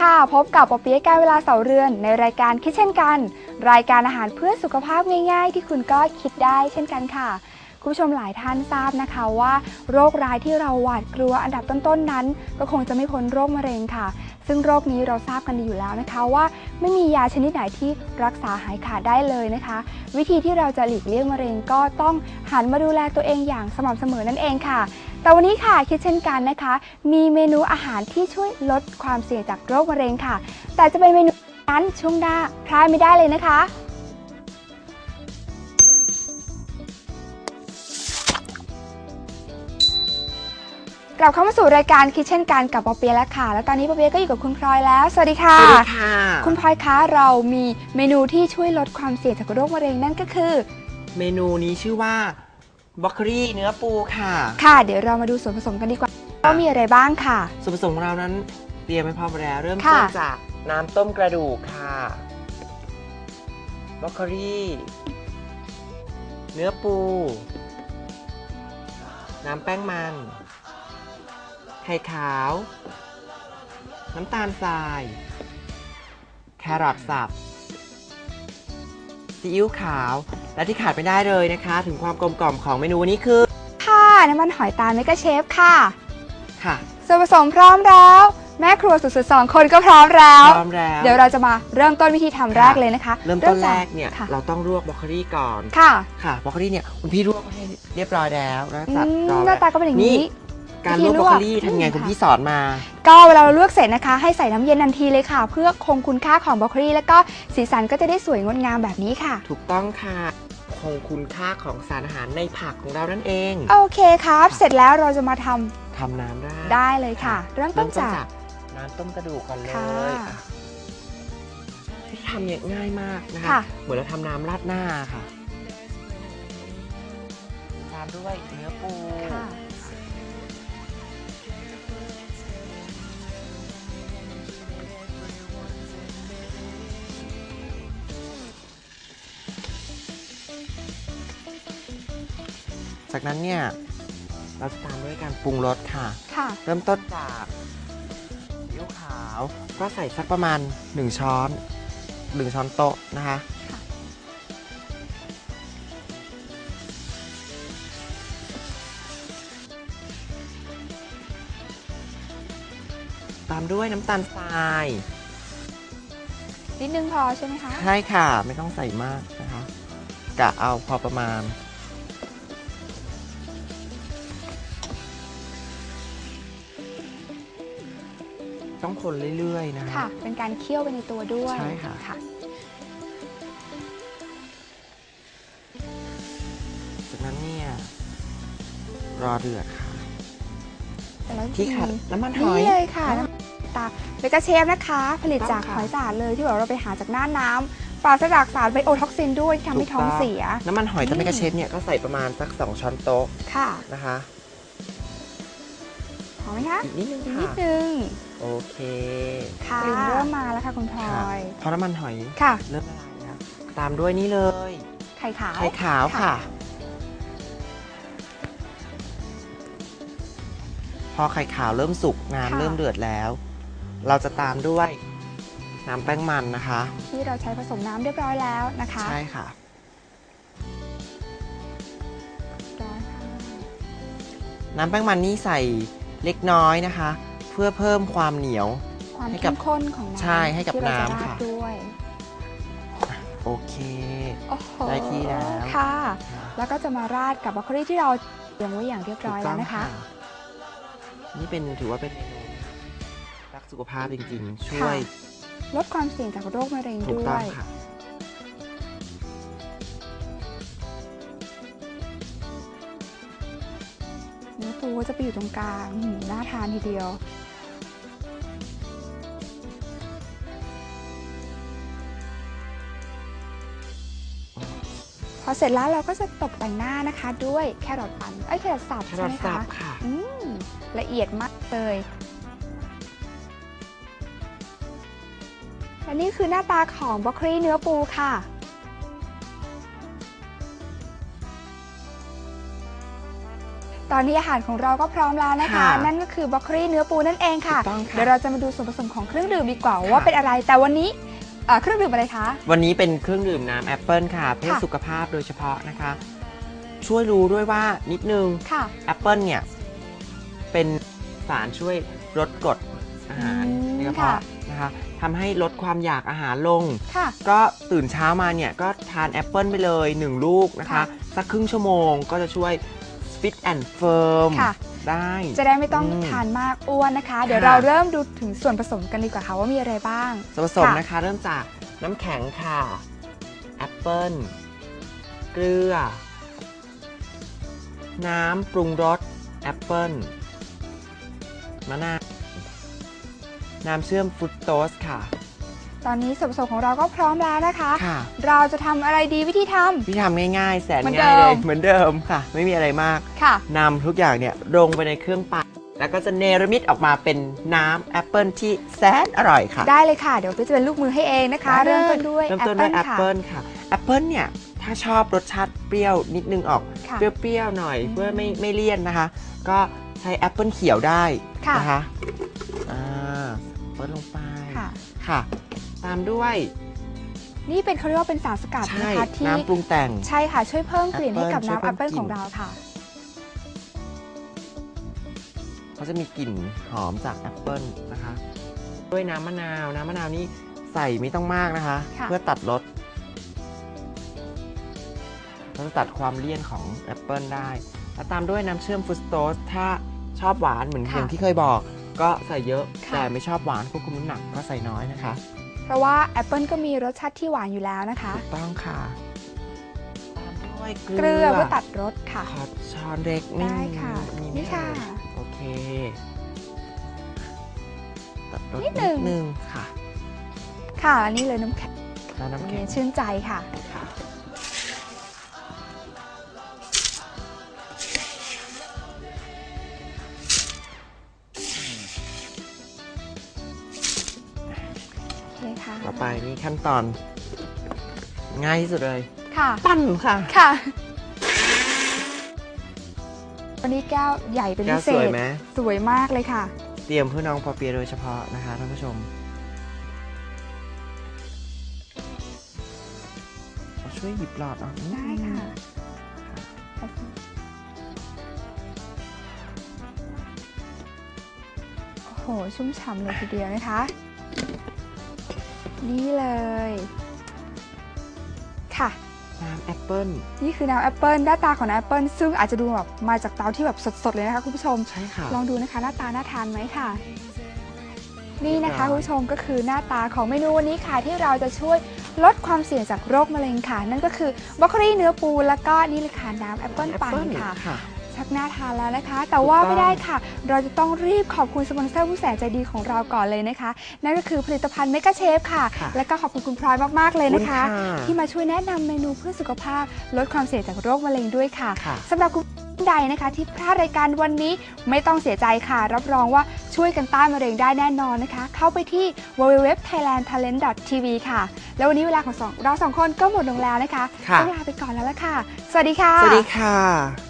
ค่ะ พบกับปอเปี๊ยะการเวลาเสาเรือนในรายการคิดเช่นกัน รายการอาหารเพื่อสุขภาพง่ายๆ ที่คุณก็คิดได้เช่นกันค่ะ คุณผู้ชมหลายท่านทราบนะคะว่า โรคร้ายที่เราหวาดกลัวอันดับต้นๆนั้น ก็คงจะไม่พ้นโรคมะเร็งค่ะ ซึ่งโรคนี้เราทราบกันดีอยู่แล้วนะคะว่าไม่มียาชนิดไหนที่รักษาหายขาดได้เลยนะคะ วิธีที่เราจะหลีกเลี่ยงมะเร็งก็ต้องหันมาดูแลตัวเองอย่างสม่ำเสมอนั่นเองค่ะ แต่วันนี้ค่ะคิดเช่นกันนะคะ มีเมนูอาหารที่ช่วยลดความเสี่ยงจากโรคมะเร็งค่ะ แต่จะเป็นเมนูนั้นช่วงหน้าพลาดไม่ได้เลยนะคะ กลับเข้ามาสู่รายการคิดเช่นกันกับปอเปียะแล้วค่ะ แล้วตอนนี้ปอเปียะก็อยู่กับคุณพลอยแล้ว สวัสดีค่ะ สวัสดีค่ะ คุณพลอยคะเรามีเมนูที่ช่วยลดความเสี่ยงจากโรคมะเร็งนั่นก็คือ เมนูนี้ชื่อว่าบล็อกเกอรี่เนื้อปูค่ะ ค่ะ เดี๋ยวเรามาดูส่วนผสมกันดีกว่าว่ามีอะไรบ้างค่ะ ส่วนผสมของเรานั้นเตรียมไว้พร้อมแล้วเริ่มค่ะต้นจากน้ำต้มกระดูกค่ะบล็อกเกอรี่ เนื้อปู น้ำแป้งมัน ไข่ขาว น้ำตาลทราย แครอทสับ ซีอิ๊วขาว และที่ขาดไม่ได้เลยนะคะ ถึงความกลมกล่อมของเมนูนี้คือ ค่ะน้ำมันหอยตาลเมกะเชฟค่ะ ค่ะ ส่วนผสมพร้อมแล้ว แม่ครัวสุดๆสองคนก็พร้อมแล้ว พร้อมแล้ว เดี๋ยวเราจะมาเริ่มต้นวิธีทำแรกเลยนะคะเริ่มต้นจาแรกเนี่ย ค่ะเราต้องลวกบรอกโคลีก่อน ค่ะค่ะบรอกโคลีเนี่ยคุณพี่ลวกให้เรียบร้อยแล้วแล้วอืจัดมรอหน้าตาก็เป็นอย่างนี้ การวิลธีวกบรอกโคลีลวกทำไงอืมคุณค่ะพี่สอนมา ก็เวลาเราลวกเสร็จนะคะ ให้ใส่น้ำเย็นทันทีเลยค่ะ เพื่อคงคุณค่าของบรอกโคลีแล้วก็สีสันก็จะได้สวยงดงามแบบนี้ค่ะ ถูกต้องค่ะ คงคุณค่าของสารอาหารในผักของเรานั่นเองโอเคครับ เสร็จแล้วเราจะมาทำทำน้ำได้ได้เลยค่ะ เริ่มต้นจาก น้ำต้มกระดูกก่อนเลค่ะยอะวิธีทำเนี่ยง่ายมากนะคะ ค่ะ เหมือนเราทำน้ำราดหน้าค่ะตามด้วยเนื้อปู ค่ะ จากนั้นเนี่ยเราจะตามด้วยการปรุงรสค่ะ ค่ะ เริ่มต้นจากซีอิ๊วขาว ก็ใส่สักประมาณ 1 ช้อน1ช้อนโต๊ะนะคะค่ะตามด้วยน้ำตาลทราย นิดนึงพอใช่ไหมคะ ใช่ค่ะ ไม่ต้องใส่มากนะคะ กะเอาพอประมาณ ต้องคนเรื่อยๆนะคะค่ะ เป็นการเคี่ยวไปในตัวด้วยใช่ค่ะ ค่ะ จากนั้นเนี่ยรอเดือดค่ะ แต่เราที่ขัดมีน้ำมันหอย นี่เลยค่ะน้ำตาเบกาเชฟนะคะ ผลิตจากต้องค่ะหอยสะอาดเลยที่แบบเราไปหาจากหน้าน้ำปราศจากสารไบโอท็อกซินด้วยที่ทำให้ท้องเสีย น้ำมันหอยอืตะเมกะเชฟเนี่ยก็ใส่ประมาณสัก 2 ช้อนโต๊ะค่ะนะคะ พอไหมคะอีกนิดนึงอีกนิค่ะดนึง โอเคค่ะกลิ่นเริ่มมาแล้วค่ะคุณพลอค่ะยพอน้ำมันหอยค่ะ เริ่มละลายแล้วตามด้วยนี่เลย ไข่ขาวไข่ขาวค่ะ พอไข่ขาวเริ่มสุกน้ำเริ่มเดือดแล้ว เราจะตามด้วยน้ำแป้งมันนะคะ ที่เราใช้ผสมน้ำเรียบร้อยแล้วนะคะ ใช่ค่ะร้อยค่ะน้ำแป้งมันนี่ใส่เล็กน้อยนะคะ เพื่อเพิ่มความเหนียว ความให้กัเข้บมข้นของน้ำใช่ให้กับที่เราจะน้ำราดค่ะ ด้วยโอเค โอ้โหได้ที่แล้ว ค่ะ แล้วก็จะมาราดกับบรอกโคลีที่เราเตรียมไว้อย่างเรียบร้อยแล้วนะคะนี่เป็นถือว่าเป็นเมนูรักสุขภาพจริงๆ ช่วยลดความเสี่ยงจากโรคมะเร็งถูกด้ต้วองย ค่ะ เนื้อปูก็จะไปอยู่ตรงกลางอืมน่าทานทีเดียว อเสร็จแล้วเราก็จะตกแต่งหน้านะคะ ด้วยแครอทปั่นเอ้ยแครอทสับแคใช่รอไหทมสัคะบค่ะอืมละเอียดมากเลยและนี่คือหน้าตาของบรอกโคลีเนื้อปูค่ะ ตอนนี้อาหารของเราก็พร้อมแล้วนะคะ ค่ะนั่นก็คือบรอกโคลีเนื้อปูนั่นเองค่ะ ถูกต้องค่ะเดี๋ยวเราจะมาดูส่วนผสมของเครื่องดื่มดีกว่าค่ะว่าเป็นอะไรแต่วันนี้เอ่อเครื่องดื่มอะไรคะ วันนี้เป็นเครื่องดื่มน้ำแอปเปิลค่ะ เพื่อค่ะสุขภาพโดยเฉพาะนะคะ ช่วยรู้ด้วยว่านิดนึงค่ะแอปเปิลเนี่ย เป็นสารช่วยลดกรดอาหารอืมในกระค่ะเพาะนะคะทำให้ลดความอยากอาหารลงค่ะก็ตื่นเช้ามาเนี่ยก็ทานแอปเปิลไปเลย 1 ลูกนะคะค่ะสักครึ่งชั่วโมงก็จะช่วย fit and firm ค่ะ ได้ จะได้ไม่ต้องอืมทานมากอ้วนนะคะ เดี๋ยวค่ะ เราเริ่มดูถึงส่วนผสมกันดีกว่าค่ะว่ามีอะไรบ้าง ส่วนผสมค่ะ นะคะเริ่มจากน้ำแข็งค่ะแอปเปิลเกลือ น้ำปรุงรสแอปเปิลมะนาวน้ำเชื่อมฟรุตโตสค่ะ ตอนนี้ส่วนผสมของเราก็พร้อมแล้วนะคะ ค่ะ เราจะทำอะไรดีวิธีทำ พี่ทำง่ายๆ แสนเหมือนง่ายเลเดิยมเหมือนเดิมค่ะ ไม่มีอะไรมาก ค่ะ นำทุกอย่างเนี่ยลงไปในเครื่องปั่นแล้วก็จะเนรมิตออกมาเป็นน้ำแอปเปิลที่แสนอร่อยค่ะได้เลยค่ะ เดี๋ยวพี่จะเป็นลูกมือให้เองนะคะได้เริ่มต้นด้วยเริ่มแอปต้นเปิด้วลยแอปค่ะ เปิลค่ะแอปเปิลเนี่ยถ้าชอบรสชาติเปรี้ยวนิดนึงออก ค่ะ เปรี้ยวๆหน่อยอืมเพื่อไม่ไม่เลี่ยนนะคะ ก็ใช้แอปเปิลเขียวได้ค่ะ นะคะอ่าเปิดลงไปค่ะ ค่ะ ตามด้วย นี่เป็นเขาเรียกว่าเป็นสารสกัดใช่นะคะที่น้ำปรุงแต่ง ใช่ค่ะ ช่วยเพิ่มกลิ่นให้กับแอปเปิ้ลน้ำแอปเปิลช่วยเพิ่มกลิ่น ของเราค่ะ เขาจะมีกลิ่นหอมจากแอปเปิลนะคะ ด้วยน้ำมะนาว น้ำมะนาวนี่ใส่ไม่ต้องมากนะคะ ค่ะ เพื่อตัดรสเราจะตัดความเลี่ยนของแอปเปิลได้ แล้วตามด้วยน้ำเชื่อมฟรุตโตสถ้าชอบหวานเหมือนอย่างที่เคยบอก ก็ใส่เยอะ ค่ะ แต่ไม่ชอบหวานควบคุมน้ำหนักก็ใส่น้อยนะคะเพ ราะว่าแอปเปิลก็มีรสชาติที่หวานอยู่แล้วนะคะ ถูกต้องค่ะ ตามด้วยเกลือเพื่อตัดรสค่ะ ขอช้อนเล็กนิดได้นึงค่ะมีไหมนี่ค่ะ เอ่ยโอเค ตัดรสนินิดดหนึ่ง นึงค่ะค่ะอันนี้เลยน้ำแข็งแล้วน้ำแข็ง ชื่นใจค่ะ ค่ะ นี่ขั้นตอน ง่ายที่สุดเลย ค่ะ ปั้นค่ะ ค่ะ วันนี้แก้วใหญ่เป็นแก้พิวเศสวยษไหม สวยมากเลยค่ะ เตรียมเพื่อน้องปอเปียโดยเฉพาะนะคะท่านผู้ชมเอาช่วยหยิบหลอดออกนิดได้นึงค่ะ โอ้โห ชุ่มฉ่ำเลยทีเดียวนะคะ นี่เลย ค่ะ น้ำแอปเปิ้ลนี่คือน้ำแอปเปิลหน้าตาของน้ำแอปเปิลซึ่งอาจจะดูแบบมาจากเตาที่แบบสดๆเลยนะคะคุณผู้ชม ใช่ค่ะ ลองดูนะคะ หน้าตาน่าทานไหมค่ะ นี่นะคะเรียบร้อยคุณผู้ชมก็คือหน้าตาของเมนูวันนี้ค่ะที่เราจะช่วยลดความเสี่ยงจากโรคมะเร็งค่ะ นั่นก็คือบรอกโคลีเนื้อปูแล้วก็นี่เลยค่ะน้ำแอปเปิลปั่นค่ะค่ะ ชักน่าทานแล้วนะคะ แต่ว่าถูกต้องไม่ได้ค่ะ เราจะต้องรีบขอบคุณสปอนเซอร์ผู้แสนใจดีของเราก่อนเลยนะคะ นั่นก็คือผลิตภัณฑ์เมกะเชฟค่ะค่ะและก็ขอบคุณคุณพลอยมากๆเลยนะคะขอบคุณค่ะที่มาช่วยแนะนำเมนูเพื่อสุขภาพ ลดความเสี่ยงจากโรคมะเร็งด้วยค่ะค่ะสำหรับคุณใดนะคะ ที่พลาดรายการวันนี้ไม่ต้องเสียใจค่ะ รับรองว่าช่วยกันต้านมะเร็งได้แน่นอนนะคะ เข้าไปที่ www.thailandtalent.tv ค่ะ แล้ววันนี้เวลาของสองเราสองคนก็หมดลงแล้วนะคะค่ะต้องลาไปก่อนแล้วละค่ะ สวัสดีค่ะ สวัสดีค่ะ